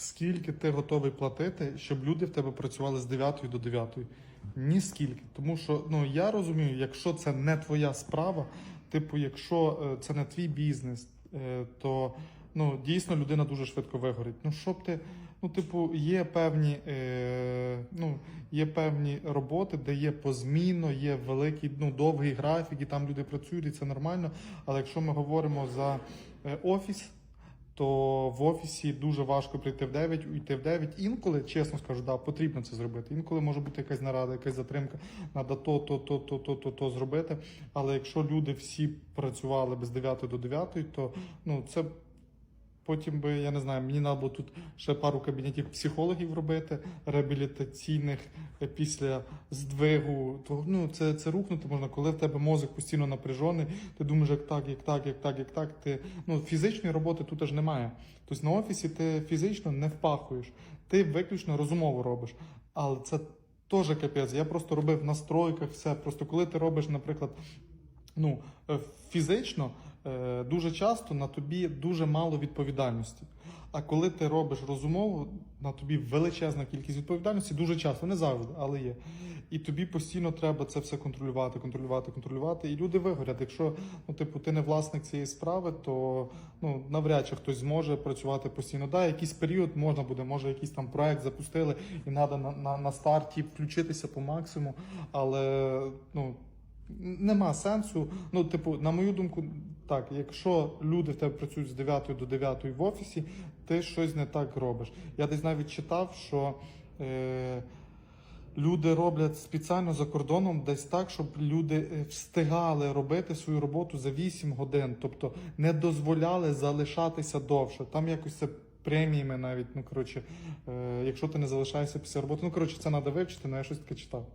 скільки ти готовий платити, щоб люди в тебе працювали з 9 до 9? Ні скільки. Тому що ну я розумію, якщо це не твоя справа, типу, якщо е, це не твій бізнес, е, то ну дійсно людина дуже швидко вигорить. Ну щоб ти, ну типу, є певні, е, ну є певні роботи, де є позмінно, є великий, ну довгий графік, і там люди працюють, і це нормально. Але якщо ми говоримо за е, офіс. То в офісі дуже важко прийти в 9, уйти в 9. Інколи, чесно скажу, да, потрібно це зробити. Інколи може бути якась нарада, якась затримка, треба то, то, то, то, то, то, то зробити. Але якщо люди всі працювали без 9 до 9, то ну це потім би, я не знаю, мені треба було тут ще пару кабінетів психологів робити, реабілітаційних е, після здвигу. То ну це, це рухнути можна, коли в тебе мозок постійно напряжений, ти думаєш, як так, як так, як так, як так. Ти ну фізичної роботи тут аж немає. Тобто на офісі ти фізично не впахуєш, ти виключно розумово робиш. Але це теж капець. Я просто робив настройках все. Просто коли ти робиш, наприклад, ну е, фізично дуже часто на тобі дуже мало відповідальності. А коли ти робиш розумово, на тобі величезна кількість відповідальності, дуже часто, не завжди, але є. І тобі постійно треба це все контролювати, контролювати, контролювати. І люди вигорять. Якщо ну, типу, ти не власник цієї справи, то ну навряд чи хтось зможе працювати постійно. Да, якийсь період можна буде, може якийсь там проект запустили, і треба на, на, на старті включитися по максимуму, але ну. Нема сенсу. Ну, типу, на мою думку, так, якщо люди в тебе працюють з 9 до 9 в офісі, ти щось не так робиш. Я десь навіть читав, що е, люди роблять спеціально за кордоном десь так, щоб люди е, встигали робити свою роботу за 8 годин, тобто не дозволяли залишатися довше. Там якось це. Преміями навіть, ну коротше, е, якщо ти не залишаєшся після роботи. Ну коротше, це треба вивчити, але я щось таке читав.